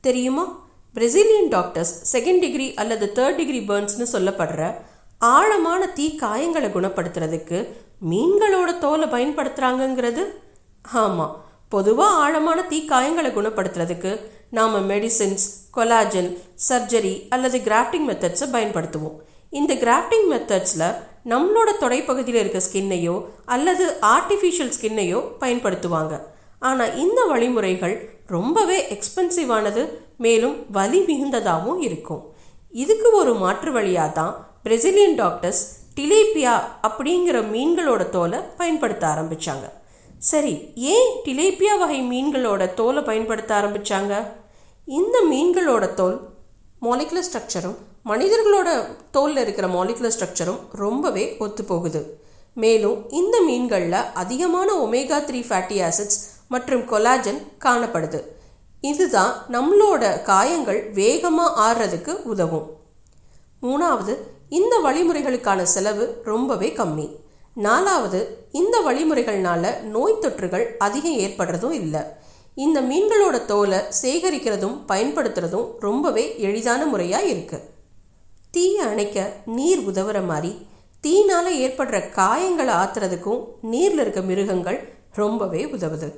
தெரியுமா? Brazilian doctors second degree அல்லது third degree பேர்ன்ஸ்னு சொல்லப்படுற ஆழமான தீ காயங்களை குணப்படுத்துறதுக்கு மீன்களோட தோலை பயன்படுத்துகிறாங்கங்கிறது ஆமாம் பொதுவாக ஆழமான தீ காயங்களை குணப்படுத்துறதுக்கு நாம் மெடிசின்ஸ் கொலாஜன் சர்ஜரி அல்லது கிராஃப்டிங் மெத்தட்ஸை பயன்படுத்துவோம். இந்த கிராஃப்டிங் மெத்தட்ஸில் நம்மளோட தொடைப்பகுதியில் இருக்க ஸ்கின்னையோ அல்லது ஆர்டிஃபிஷியல் ஸ்கின்னையோ பயன்படுத்துவாங்க. ஆனால் இந்த வழிமுறைகள் ரொம்பவே எக்ஸ்பென்சிவானது மேலும் வலி மிகுந்ததாகவும் இருக்கும். இதுக்கு ஒரு மாற்று வழியாக தான் பிரசிலியன் டாக்டர்ஸ் டிலேபியா அப்படிங்கிற மீன்களோட தோலை பயன்படுத்த ஆரம்பித்தாங்க சரி ஏன் டிலேபியா வகை மீன்களோட தோலை பயன்படுத்த ஆரம்பிச்சாங்க? இந்த மீன்களோட தோல் மாலிகுலர் ஸ்ட்ரக்சரும் மனிதர்களோட தோலில் இருக்கிற மாலிகுலர் ஸ்ட்ரக்சரும் ரொம்பவே ஒத்து போகுது மேலும் இந்த மீன்களில் அதிகமான ஒமேகா த்ரீ ஃபேட்டி ஆசிட்ஸ் மற்றும் கொலாஜன் காணப்படுது. இதுதான் நம்மளோட காயங்கள் வேகமாக ஆறுறதுக்கு உதவும். மூணாவது இந்த வழிமுறைகளுக்கான செலவு ரொம்பவே கம்மி. நாலாவது இந்த வழிமுறைகள்னால நோய் தொற்றுகள் அதிகம் ஏற்படுறதும் இல்லை. இந்த மீன்களோட தோலை சேகரிக்கிறதும் பயன்படுத்துறதும் ரொம்பவே எளிதான முறையாக இருக்குது தீயை அணைக்க நீர் உதவுற மாதிரி தீனால் ஏற்படுற காயங்களை ஆத்துறதுக்கும் நீரில் இருக்க மிருகங்கள் ரொம்பவே உதவுது.